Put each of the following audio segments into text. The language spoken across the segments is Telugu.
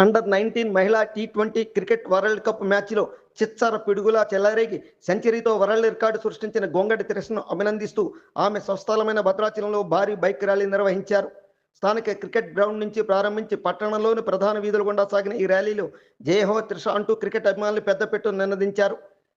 అండర్ నైన్టీన్ మహిళా T twenty cricket world cup మ్యాచ్లో చిచ్చర పిడుగులా చెల్లారేగి సెంచరీతో వరల్డ్ రికార్డు సృష్టించిన గొంగడి తిరస్ను అభినందిస్తూ ఆమె స్వస్థలమైన భద్రాచలంలో భారీ బైక్ ర్యాలీ నిర్వహించారు. స్థానిక క్రికెట్ గ్రౌండ్ నుంచి ప్రారంభించి పట్టణంలోని ప్రధాన వీధుల గుండా సాగిన ఈ ర్యాలీలో జయహో త్రిష అంటూ క్రికెట్ అభిమానులు పెద్దపెట్టు నినదించారు.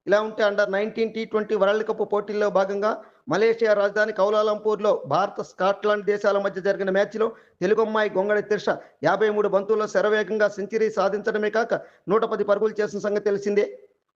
ఇలా ఉంటే under nineteen T twenty world cup పోటీల్లో భాగంగా మలేషియా రాజధాని కౌలాలంపూర్లో భారత స్కాట్లాండ్ దేశాల మధ్య జరిగిన మ్యాచ్లో తెలుగు అమ్మాయి గొంగడి తిర్ష యాభై మూడు బంతుల్లో శరవేగంగా సెంచరీ సాధించడమే కాక నూట పది పరుగులు చేసిన సంగతి తెలిసిందే.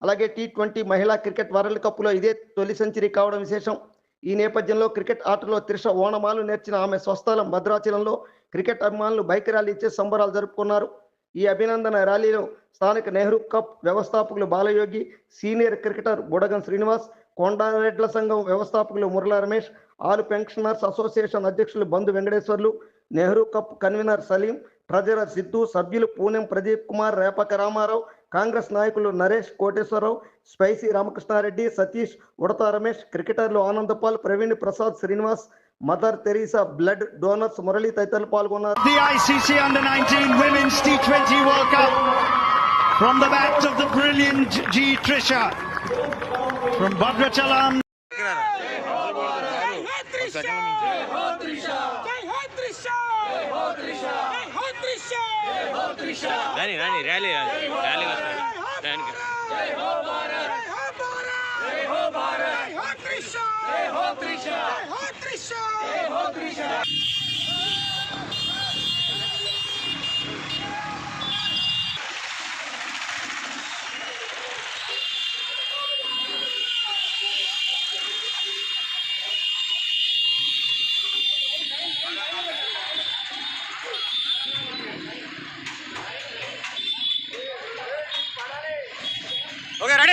అలాగే టీ ట్వంటీ మహిళా క్రికెట్ వరల్డ్ కప్లో ఇదే తొలి సెంచరీ కావడం విశేషం. ఈ నేపథ్యంలో క్రికెట్ ఆటలో త్రిష ఓణమాలు నేర్చిన ఆమె స్వస్థలం భద్రాచలంలో క్రికెట్ అభిమానులు బైక్ ర్యాలీ ఇచ్చే సంబరాలు జరుపుకున్నారు. ఈ అభినందన ర్యాలీలో స్థానిక నెహ్రూ కప్ వ్యవస్థాపకులు బాలయోగి సీనియర్ క్రికెటర్ బుడగన్ శ్రీనివాస్ కొండారెడ్ల సంఘం వ్యవస్థాపకులు Murala Ramesh all pensioners association అధ్యక్షులు Bandhu Venkateswarlu Nehru cup convener Salim treasurer Siddhu సభ్యులు పూనెం ప్రదీప్ కుమార్ రేపక రామారావు కాంగ్రెస్ నాయకులు నరేష్ కోటేశ్వరరావు స్పైసీ రామకృష్ణారెడ్డి సతీష్ ఉడత రమేష్ క్రికెటర్లు Anandpal Praveen Prasad Srinivas Mother Teresa blood donors Murali తదితరులు పాల్గొన్నారు The ICC Under 19 Women's T20 World Cup from the bat of the brilliant G. Trisha from Bhadrachalam. జై హో త్రిష జై హో త్రిష జై హో త్రిష జై హో త్రిష జై హో త్రిష జై హో త్రిష రాని రాని ర్యాలీ ర్యాలీ వస్తాయి Okay, ready?